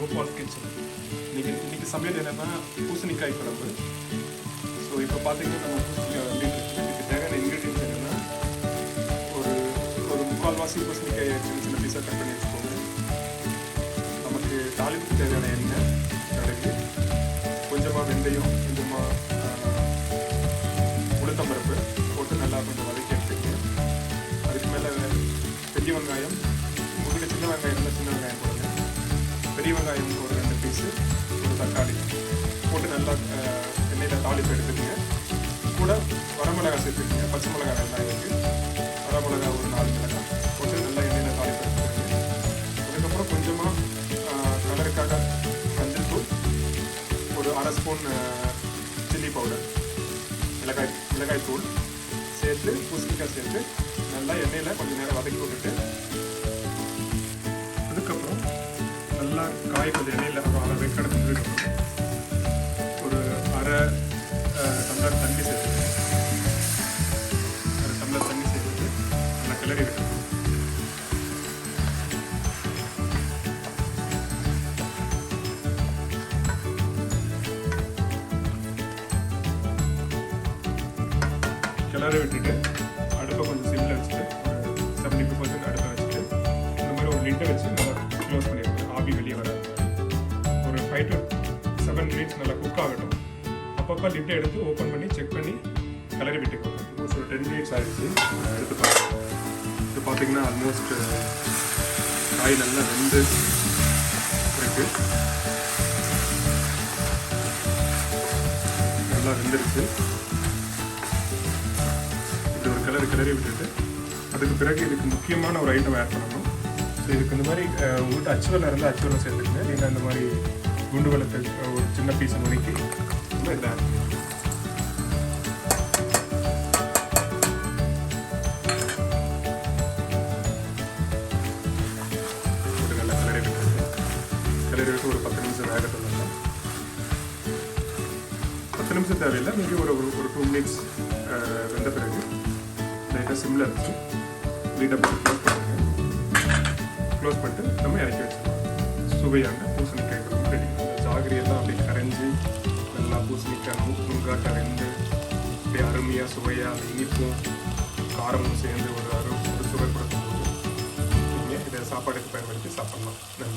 Gopal kitchen இன்னைக்கு இன்னைக்கு சமையல் என்னன்னா பூசணிக்காய் குழம்பு. ஸோ இப்போ பார்த்தீங்கன்னா நம்ம பூசணிக்காய் வந்து இதுக்கு தேவையான இன்க்ரீடியன்ஸ் என்னென்னா ஒரு ஒரு முக்கால்வாசி பூசணிக்காய் சின்ன சின்ன பீஸாக கட் பண்ணி வச்சுக்கோங்க. நமக்கு தாளிப்புக்கு தேவையான எண்ணெய் கடுகு கொஞ்சமாக வெந்தயம் கொஞ்சமாக உளுத்தம்பருப்பு போட்டு நல்லா கொஞ்சம் வதக்கி எடுத்துக்கங்க. அதுக்கு மேலே பெரிய வெங்காயம் உங்களுக்கு சின்ன வெங்காயம் இருந்தால் சின்ன வெங்காயம் போடுங்க பெரிய வெங்காயம் ஒரு ரெண்டு பீஸு ஒரு தக்காளி போட்டு நல்லா எண்ணெயில் தாளிப்பு எடுத்துக்கங்க. கூட வரமிளகாய் சேர்த்துக்கங்க. பச்சை மிளகாய் நல்லா இருக்குது வரமிளகாய் ஒரு நாலு மிளகாய் போட்டு நல்லா எண்ணெயில் தாளிப்பு எடுத்துக்கங்க. அதுக்கப்புறம் கொஞ்சமாக கலருக்காக மஞ்சள் தூள் ஒரு அரை ஸ்பூன் சில்லி பவுடர் மிளகாய் மிளகாய் தூள் சேர்த்து பூசணிக்காய் சேர்த்து நல்லா எண்ணெயில் கொஞ்சம் நேரம் வதக்கி விட்டுட்டு நல்லா காய் கொஞ்சம் எண்ணெயில் அரை வெக்கடை செஞ்சதுக்கப்புறம் ஒரு அரை டம்ளர் தண்ணி சேர்த்து. அரை டம்ளர் தண்ணி சேர்த்துட்டு நல்லா கிளறி விட்டுருக்கோம் கிளறி விட்டுட்டு அடுப்பை கொஞ்சம் சிம்மில் வச்சுட்டு செவன்டி ஃபைவ் பர்சன்ட் அடுப்பை வச்சுட்டு இந்த மாதிரி ஒரு லிட்டை வச்சு நல்லா க்ளோஸ் பண்ணிடுங்க ஆவி வெளியே வராது. ஒரு ஃபைவ் டு செவன் மினிட்ஸ் நல்லா குக் ஆகட்டும். அப்பப்போ லிட்டை எடுத்து ஓப்பன் பண்ணி செக் பண்ணி கலரி விட்டுக்கோங்க ஆல்மோஸ்ட் ஒரு டென் மினிட்ஸ் ஆகிடுச்சு நான் எடுத்து பார்க்கலாம் இது பார்த்தீங்கன்னா ஆல்மோஸ்ட் காய் நல்லா வெந்து இருக்கு. நல்லா வெந்துருச்சு இப்படி ஒரு கலர் கிளறி விட்டுட்டு அதுக்கு பிறகு இதுக்கு முக்கியமான ஒரு ஐட்டம் ஆட் பண்ணணும். ஸோ இதுக்கு இந்த மாதிரி உங்கள்கிட்ட அச்சுவலம் இருந்தால் அச்சுவலம் சேர்த்துக்கங்க. இல்லைன்னா இந்த மாதிரி குண்டு வெள்ளத்தை ஒரு சின்ன பீஸ் நுணுக்கி நம்ம இதில் ஒரு பத்து நிமிஷம் வேக சொல்லலாம் பத்து நிமிஷம் தேவையில்லை. மேபி ஒரு ஒரு ஒரு டூ மினிட்ஸ் வெந்த பிறகு லைட்டாக சிம்மில் இருந்துச்சு லீட்டை க்ளோஸ் பண்ணிட்டு நம்ம இறக்கி வச்சிடலாம் சுவையான பூசணிக்காய் குழம்பு ரெடி ஜாகிரி எல்லாம் அப்படியே கரைஞ்சி நல்லா பூசணிக்காய் நு- கரைந்து இப்படி அப்படியே அருமையாக சுவையாக அந்த இனிப்பும் காரமும் சேர்ந்து ஒரு அரு ஒரு சுவை கொடுக்கும்போது நீங்கள் இதை சாப்பாடுக்கு பயன்படுத்தி சாப்பிட்லாம். நன்றி.